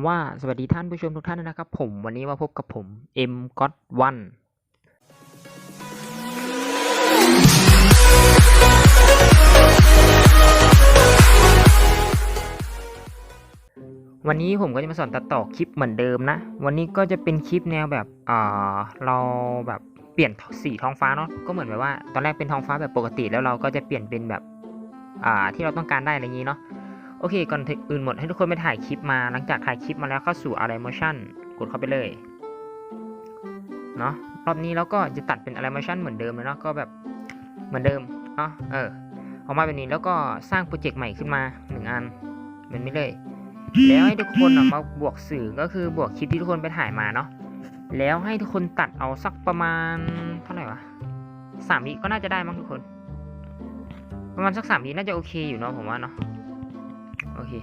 ขอกล่าวคำว่าสวัสดีท่านผู้ชมทุกท่านนะครับ ผมวันนี้มาพบกับผม M God One วันนี้ผมก็จะมาสอนตัดต่อคลิปเหมือนเดิมนะ วันนี้ก็จะเป็นคลิปแนวแบบอ่าเราแบบเปลี่ยนสีท้องฟ้าเนาะก็เหมือนแบบว่า ตอนแรกเป็นท้องฟ้าแบบปกติแล้วเราก็จะเปลี่ยนเป็นแบบอ่าที่เราต้องการได้อะไรงนี้เนาะ โอเค ก่อนอื่นหมดให้ทุกคนไปถ่ายคลิปมา หลังจากถ่ายคลิปมาแล้วเข้าสู่ a l i g n Motion กดเข้าไปเลย เนาะรอบนี้เราก็จะตัดเป็น a l i g n Motion เหมือนเดิมเลยเนาะ ก็แบบเหมือนเดิม เนาะ เออ ออกมาแบบนี้แล้วก็สร้างโปรเจกต์ใหม่ขึ้นมาหนึ่งอันแบบนี้เลย แล้วให้ทุกคนอะมาบวกสื่อก็คือบวกคลิปที่ทุกคนไปถ่ายมาเนาะ แล้วให้ทุกคนตัดเอาสักประมาณเท่าไหร่วะสามวิก็น่าจะได้มั้งทุกคน ประมาณสักสามวิน่าจะโอเคอยู่เนาะผมว่าเนาะ อเค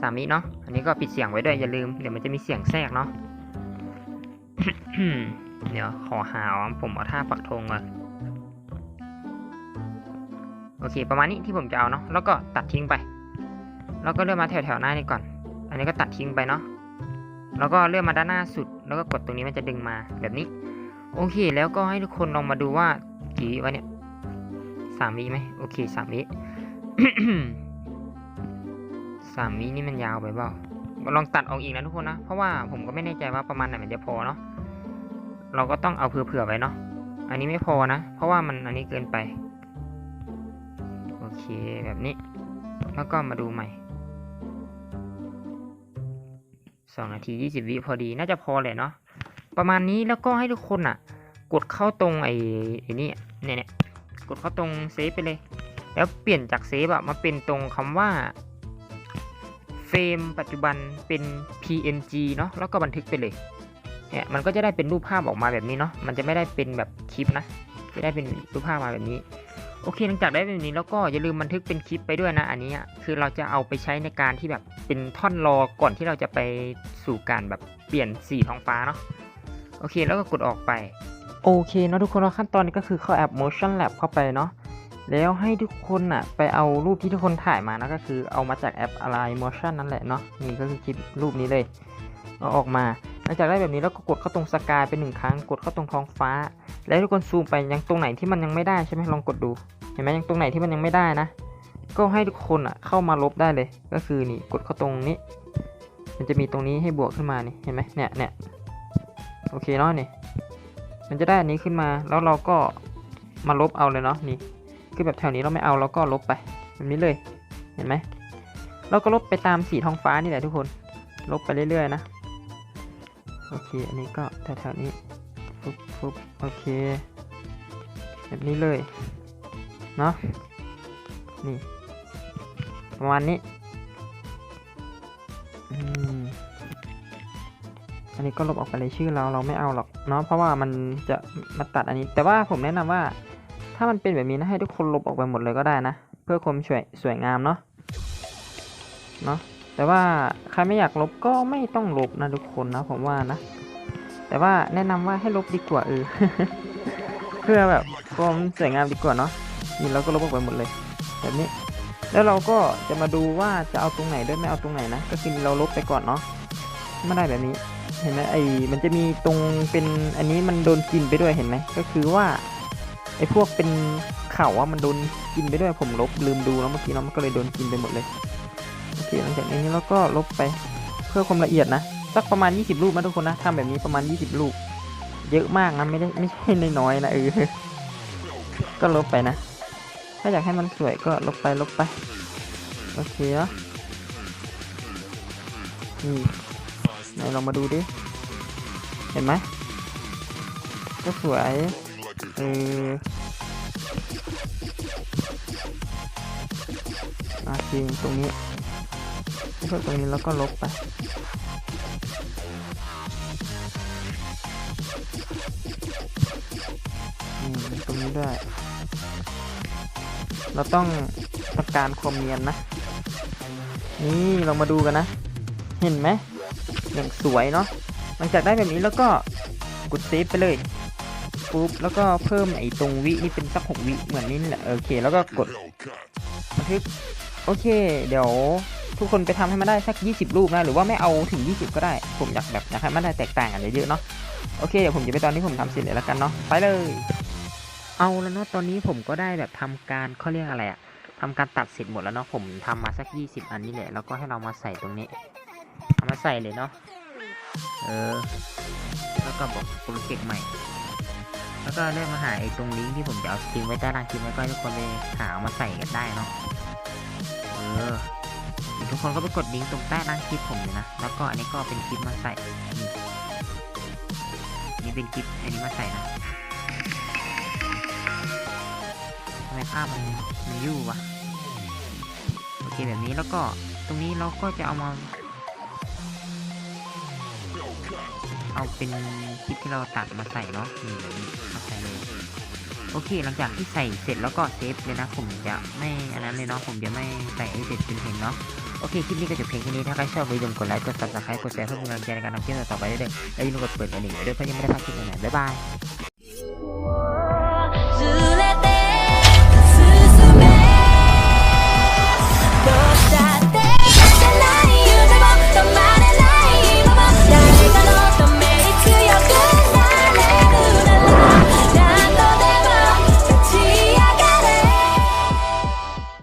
สามวิเนาะอันนี้ก็ปิดเสียงไว้ด้วยอย่าลืมเดี๋ยวมันจะมีเสียงแทรกเนาะเดี๋ยวขอหาผมเอาท่าปักธงก่อนโอเค ประมาณนี้ที่ผมจะเอาเนาะแล้วก็ตัดทิ้งไป แล้วก็เลื่อนมาแถวๆหน้านี้ก่อน อันนี้ก็ตัดทิ้งไปเนาะแล้วก็เลื่อนมาด้านหน้าสุด แล้วก็กดตรงนี้มันจะดึงมาแบบนี้ โอเค แล้วก็ให้ทุกคนลองมาดูว่ากี่วิวะเนี่ยสามวิไหมโอเคสามวิ สามวินี่มันยาวไปเปล่าลองตัดออกอีกนะทุกคนนะ เพราะว่าผมก็ไม่แน่ใจว่าประมาณไหนมันจะพอเนาะ เราก็ต้องเอาเผื่อๆไว้เนาะ อันนี้ไม่พอนะ เพราะว่ามันอันนี้เกินไป โอเคแบบนี้ แล้วก็มาดูใหม่สองนาทียี่สิบวิพอดีน่าจะพอแหละเนาะ ประมาณนี้แล้วก็ให้ทุกคนอะ กดเข้าตรงไอ้ไอ้นี่เนี่ยเนี่ยกดเข้าตรงเซฟไปเลย แล้วเปลี่ยนจากเซฟอะมาเป็นตรงคำว่า รมปัจจุบันเป็น PNG เนาะแล้วก็บันทึกไปเลยเนี่ยมันก็จะได้เป็นรูปภาพออกมาแบบนี้เนาะมันจะไม่ได้เป็นแบบคลิปนะจะได้เป็นรูปภาพมาแบบนี้โอเคหลังจากได้แบบนี้แล้วก็อย่าลืมบันทึกเป็นคลิปไปด้วยนะ อันนี้คือเราจะเอาไปใช้ในการที่แบบเป็นท่อนรอก่อนที่เราจะไปสู่การแบบเปลี่ยนสีท้องฟ้าเนาะโอเคแล้วก็กดออกไป โอเคเนาะทุกคนขั้นตอนนี้ก็คือเข้าแอป Motion Lab เข้าไปเนาะ แล้วให้ทุกคนอะไปเอารูปที่ทุกคนถ่ายมานะก็คือเอามาจากแอป Align Motion นั่นแหละเนาะนี่ก็คือคลิปรูปนี้เลยเอาออกมาหลังจากได้แบบนี้แล้วก็กดเข้าตรงสกายไปหนึ่งครั้ง กดเข้าตรงท้องฟ้า แล้วทุกคนซูมไปยังตรงไหนที่มันยังไม่ได้ใช่ไหมลองกดดู เห็นไหมยังตรงไหนที่มันยังไม่ได้นะ ก็ให้ทุกคนอะเข้ามาลบได้เลย ก็คือนี่กดเข้าตรงนี้ มันจะมีตรงนี้ให้บวกขึ้นมานี่เห็นไหมเนี่ยเนี่ยโอเคเนาะนี่มันจะได้อันนี้ขึ้นมาแล้วเราก็มาลบเอาเลยเนาะนี่ คือแบบแถวนี้เราไม่เอาเราก็ลบไปแบบนี้เลยเห็นไหมเราก็ลบไปตามสีท้องฟ้านี่แหละทุกคน ลบไปเรื่อยๆนะโอเคอันนี้ก็แถวๆนี้ฟุบฟุบโอเค แบบนี้เลยเนาะนี่ประมาณนี้อันนี้ก็ลบออกไปเลยชื่อเราเราไม่เอาหรอกเนาะเพราะว่ามันจะมาตัดอันนี้ แต่ว่าผมแนะนำว่า ถ้ามันเป็นแบบนี้นะให้ทุกคนลบออกไปหมดเลยก็ได้นะ เพื่อความสวยสวยงามเนาะเนาะแต่ว่าใครไม่อยากลบก็ไม่ต้องลบนะทุกคนนะผมว่านะ แต่ว่าแนะนำว่าให้ลบดีกว่าเออเพื่อแบบความสวยงามดีกว่าเนาะนี่เราก็ลบออกไปหมดเลย แบบนี้ แล้วเราก็จะมาดูว่าจะเอาตรงไหนด้วยไม่เอาตรงไหนนะก็คือเราลบไปก่อนเนาะไม่ได้แบบนี้เห็นไหมไอ้มันจะมีตรงเป็นอันนี้มันโดนกินไปด้วยเห็นไหมก็คือว่า ไอ้พวกเป็นเข่าว่ามันโดนกินไปด้วยผมลบลืมดูแล้วเมื่อกี้เนาะมันก็เลยโดนกินไปหมดเลยโอเคหลังจากนี้เราก็ลบไปเพื่อความละเอียดนะสักประมาณ 20รูปนะทุกคนนะทำแบบนี้ประมาณ 20รูปเยอะมากนะไม่ได้ไม่ใช่น้อยๆนะเออก็ลบไปนะ ถ้าอยากให้มันสวยก็ลบไปลบไปโอเคเนาะนี่ไหนลองมาดูดิ เห็นไหมก็สวย เอออาจริงตรงนี้แล้วก็ตรงนี้แล้วก็ลบไปตรงนี้ด้วย เราต้องประการความเนียนนะ นี่เรามาดูกันนะ เห็นไหมอย่างสวยเนาะ หลังจากได้แบบนี้แล้วก็กดเซฟไปเลย ปุ๊บแล้วก็เพิ่มไอ้ตรงวินี่เป็นสักหกวิเหมือนนี่แหละโอเค แล้วก็กดบันทึกโอเค เดี๋ยวทุกคนไปทำให้มันได้สัก 20 รูปนะ หรือว่าไม่เอาถึง 20 ก็ได้ ผมอยากแบบอยากให้มันได้แตกต่างกันเยอะๆเนาะ โอเค เดี๋ยวผมจะไปตอนนี้ผมทำเสร็จเลยแล้วกันเนาะ ไปเลย เอาแล้วเนาะ ตอนนี้ผมก็ได้แบบทำการเขาเรียกอะไรอะทำการตัดเสร็จหมดแล้วเนาะ ผมทำมาสัก 20 อันนี่แหละ แล้วก็ให้เรามาใส่ตรงนี้ เอามาใส่เลยเนาะ เออ แล้วก็บอกโปรเจกต์ใหม่ แล้วก็เริ่มมาหาไอ้ตรงลิงก์ที่ผมจะเอาทิ้งไว้ใต้ล่างคลิปไว้ก็ให้ทุกคนไปหาเอามาใส่กันได้เนาะเออทุกคนก็ไปกดลิงก์ตรงใต้ล่างคลิปผมเลยนะ แล้วก็อันนี้ก็เป็นคลิปมาใส่นี่นี่เป็นคลิปอันนี้มาใส่นะทำไมภาพมันมันยู่วะโอเคแบบนี้แล้วก็ตรงนี้เราก็จะเอามา เอาเป็นคลิปที่เราตัดมาใส่เนาะนี่แบบนี้มาใส่เลยโอเค หลังจากที่ใส่เสร็จแล้วก็เซฟเลยนะ ผมจะไม่อันนั้นเลยเนาะผมจะไม่ใส่ไอเสร็จเป็นเพลงเนาะโอเค คลิปนี้ก็จบเพียงแค่นี้ ถ้าใครชอบอย่าลืมกดไลค์ กด subscribe กดแชร์เพื่อเป็นกำลังใจในการทำคลิปต่อไปเรื่อยๆและอย่าลืมกดเปิดกระดิ่งไว้ด้วยเพื่อยังไม่ได้พลาดคลิปใหม่ๆบ๊ายบาย